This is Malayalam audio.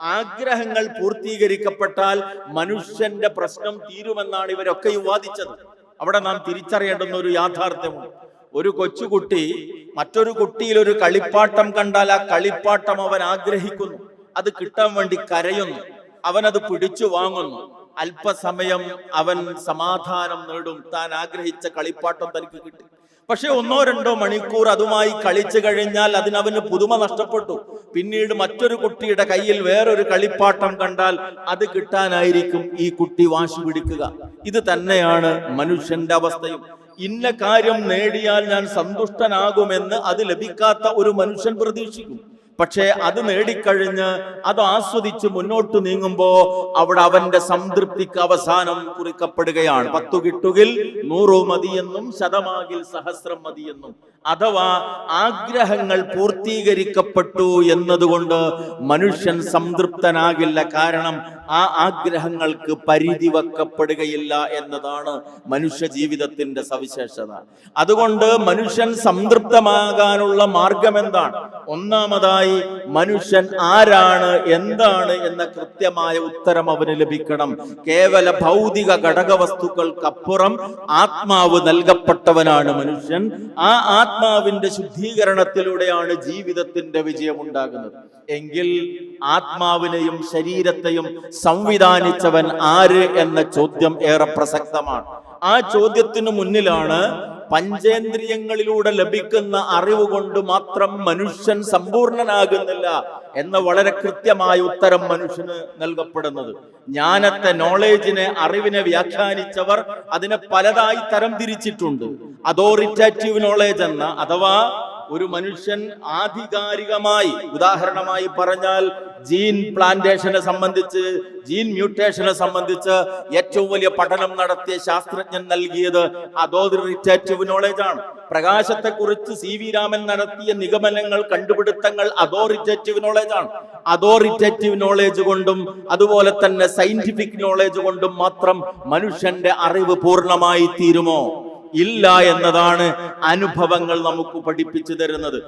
ആഗ്രഹങ്ങൾ പൂർത്തീകരിക്കപ്പെട്ടാൽ മനുഷ്യന്റെ പ്രശ്നം തീരുമെന്നാണ് ഇവരൊക്കെയും വാദിച്ചത് അവിടെ നാം തിരിച്ചറിയേണ്ടുന്ന ഒരു യാഥാർത്ഥ്യമുണ്ട്. ഒരു കൊച്ചുകുട്ടി മറ്റൊരു കുട്ടിയിൽ ഒരു കളിപ്പാട്ടം കണ്ടാൽ ആ കളിപ്പാട്ടം അവൻ ആഗ്രഹിക്കുന്നു. അത് കിട്ടാൻ വേണ്ടി കരയുന്നു. അവനത് പിടിച്ചു വാങ്ങുന്നു. അല്പസമയം അവൻ സമാധാനം നേടും. താൻ ആഗ്രഹിച്ച കളിപ്പാട്ടം തനിക്ക് കിട്ടി. പക്ഷെ ഒന്നോ രണ്ടോ മണിക്കൂർ അതുമായി കളിച്ചു കഴിഞ്ഞാൽ അതിനവന് പുതുമ നഷ്ടപ്പെട്ടു. പിന്നീട് മറ്റൊരു കുട്ടിയുടെ കയ്യിൽ വേറൊരു കളിപ്പാട്ടം കണ്ടാൽ അത് കിട്ടാനായിരിക്കും ഈ കുട്ടി വാശി പിടിക്കുക. ഇത് തന്നെയാണ് മനുഷ്യന്റെ അവസ്ഥയും. ഇന്ന കാര്യം നേടിയാൽ ഞാൻ സന്തുഷ്ടനാകുമെന്ന് അത് ലഭിക്കാത്ത ഒരു മനുഷ്യൻ പ്രതീക്ഷിക്കും. പക്ഷേ അത് നേടിക്കഴിഞ്ഞ് അത് ആസ്വദിച്ച് മുന്നോട്ട് നീങ്ങുമ്പോ അവിടെ അവന്റെ സംതൃപ്തിക്ക് അവസാനം കുറിക്കപ്പെടുകയാണ്. പത്തു കിട്ടുകിൽ നൂറു മതിയെന്നും ശതമാകിൽ സഹസ്രം മതിയെന്നും. അഥവാ ആഗ്രഹങ്ങൾ പൂർത്തീകരിക്കപ്പെട്ടു എന്നതുകൊണ്ട് മനുഷ്യൻ സംതൃപ്തനാകില്ല കാരണം ആ ആഗ്രഹങ്ങൾക്ക് പരിധി വെക്കപ്പെടുകയില്ല എന്നതാണ് മനുഷ്യ ജീവിതത്തിന്റെ സവിശേഷത. അതുകൊണ്ട് മനുഷ്യൻ സംതൃപ്തമാകാനുള്ള മാർഗം എന്താണ് ഒന്നാമതായി മനുഷ്യൻ ആരാണ് എന്താണ് എന്ന കൃത്യമായ ഉത്തരം അവന് ലഭിക്കണം. കേവല ഭൗതിക ഘടകവസ്തുക്കൾക്കപ്പുറം ആത്മാവ് നൽകപ്പെട്ടവനാണ് മനുഷ്യൻ. ആ ആത്മാവിന്റെ ശുദ്ധീകരണത്തിലൂടെയാണ് ജീവിതത്തിന്റെ വിജയം ഉണ്ടാകുന്നത് എങ്കിൽ ആത്മാവിനെയും ശരീരത്തെയും സംവിധാനിച്ചവൻ ആര് എന്ന ചോദ്യം ഏറെ പ്രസക്തമാണ്. ആ ചോദ്യത്തിനു മുന്നിലാണ് പഞ്ചേന്ദ്രിയങ്ങളിലൂടെ ലഭിക്കുന്ന അറിവ് കൊണ്ട് മാത്രം മനുഷ്യൻ സമ്പൂർണനാകുന്നില്ല എന്ന വളരെ കൃത്യമായ ഉത്തരം മനുഷ്യന് നൽകപ്പെടുന്നത്. ജ്ഞാനത്തെ നോളേജിനെ അറിവിനെ വ്യാഖ്യാനിച്ചവർ അതിനെ പലതായി തരം തിരിച്ചിട്ടുണ്ട്. അതോറിറ്റേറ്റീവ് നോളേജ് എന്ന അഥവാ ഒരു മനുഷ്യൻ ആധികാരികമായി ഉദാഹരണമായി പറഞ്ഞാൽ ജീൻ പ്ലാന്റേഷനെ സംബന്ധിച്ച് ജീൻ മ്യൂട്ടേഷനെ സംബന്ധിച്ച് ഏറ്റവും വലിയ പഠനം നടത്തിയ ശാസ്ത്രജ്ഞൻ നൽകിയത് അതോറിറ്റേറ്റീവ് നോളേജ് ആണ്. പ്രകാശത്തെക്കുറിച്ച് സി വി രാമൻ നടത്തിയ നിഗമനങ്ങൾ കണ്ടുപിടുത്തങ്ങൾ അതോറിറ്റേറ്റീവ് നോളേജ് ആണ്. അതോറിറ്റേറ്റീവ് നോളേജ് കൊണ്ടും അതുപോലെ തന്നെ സയന്റിഫിക് നോളേജ് കൊണ്ടും മാത്രം മനുഷ്യന്റെ അറിവ് പൂർണമായി തീരുമോ? ഇല്ല എന്നതാണ് അനുഭവങ്ങൾ നമുക്ക് പഠിപ്പിച്ചു തരുന്നത്.